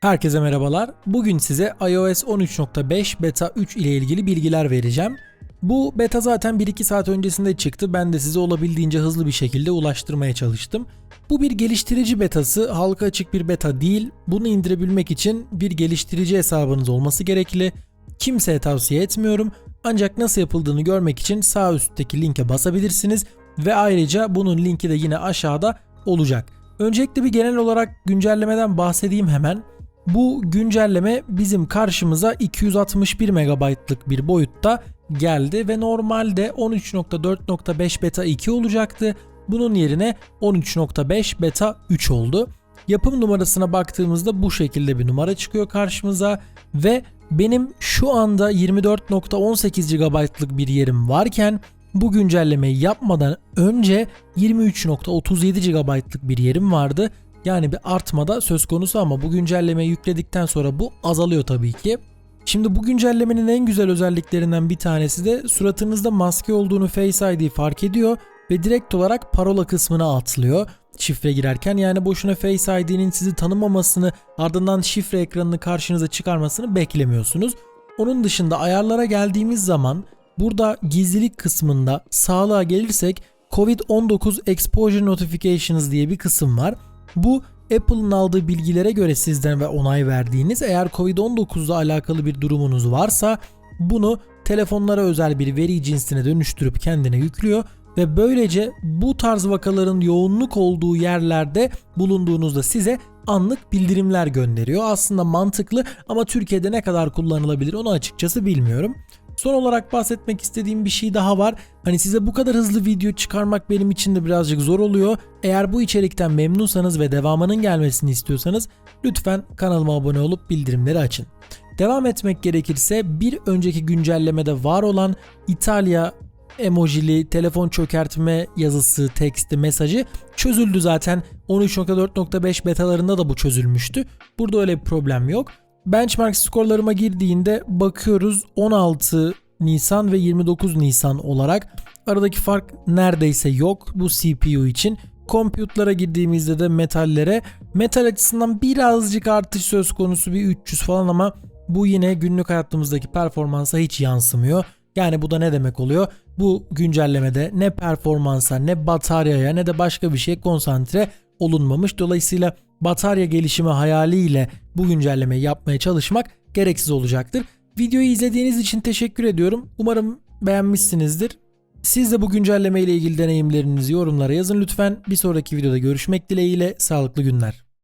Herkese merhabalar. Bugün size iOS 13.5 Beta 3 ile ilgili bilgiler vereceğim. Bu beta zaten 1-2 saat öncesinde çıktı. Ben de size olabildiğince hızlı bir şekilde ulaştırmaya çalıştım. Bu bir geliştirici betası, halka açık bir beta değil. Bunu indirebilmek için bir geliştirici hesabınız olması gerekli. Kimseye tavsiye etmiyorum. Ancak nasıl yapıldığını görmek için sağ üstteki linke basabilirsiniz ve ayrıca bunun linki de yine aşağıda olacak. Öncelikle bir genel olarak güncellemeden bahsedeyim hemen. Bu güncelleme bizim karşımıza 261 MB'lık bir boyutta geldi ve normalde 13.4.5 beta 2 olacaktı. Bunun yerine 13.5 beta 3 oldu. Yapım numarasına baktığımızda bu şekilde bir numara çıkıyor karşımıza ve benim şu anda 24.18 GB'lık bir yerim varken bu güncellemeyi yapmadan önce 23.37 GB'lık bir yerim vardı. Yani bir artmada söz konusu ama bu güncellemeyi yükledikten sonra bu azalıyor tabii ki. Şimdi bu güncellemenin en güzel özelliklerinden bir tanesi de suratınızda maske olduğunu Face ID fark ediyor ve direkt olarak parola kısmına atlıyor şifre girerken. Yani boşuna Face ID'nin sizi tanımamasını ardından şifre ekranını karşınıza çıkarmasını beklemiyorsunuz. Onun dışında ayarlara geldiğimiz zaman burada gizlilik kısmında sağlığa gelirsek COVID-19 Exposure Notifications diye bir kısım var. Bu Apple'ın aldığı bilgilere göre sizden ve onay verdiğiniz eğer Covid-19 ile alakalı bir durumunuz varsa bunu telefonlara özel bir veri cinsine dönüştürüp kendine yüklüyor ve böylece bu tarz vakaların yoğunluk olduğu yerlerde bulunduğunuzda size anlık bildirimler gönderiyor. Aslında mantıklı ama Türkiye'de ne kadar kullanılabilir onu açıkçası bilmiyorum. Son olarak bahsetmek istediğim bir şey daha var. Hani size bu kadar hızlı video çıkarmak benim için de birazcık zor oluyor. Eğer bu içerikten memnunsanız ve devamının gelmesini istiyorsanız lütfen kanalıma abone olup bildirimleri açın. Devam etmek gerekirse bir önceki güncellemede var olan İtalya emojili telefon çökertme yazısı, teksti, mesajı çözüldü zaten. 13.4.5 betalarında da bu çözülmüştü. Burada öyle bir problem yok. Benchmark skorlarıma girdiğinde bakıyoruz 16 Nisan ve 29 Nisan olarak aradaki fark neredeyse yok bu CPU için. Compute'lara girdiğimizde de metallere metal açısından birazcık artış söz konusu bir 300 falan ama bu yine günlük hayatımızdaki performansa hiç yansımıyor. Yani bu da ne demek oluyor? Bu güncellemede ne performansa ne bataryaya ne de başka bir şeye konsantre olunmamış. Dolayısıyla batarya gelişimi hayaliyle bu güncellemeyi yapmaya çalışmak gereksiz olacaktır. Videoyu izlediğiniz için teşekkür ediyorum. Umarım beğenmişsinizdir. Siz de bu güncelleme ile ilgili deneyimlerinizi yorumlara yazın lütfen. Bir sonraki videoda görüşmek dileğiyle sağlıklı günler.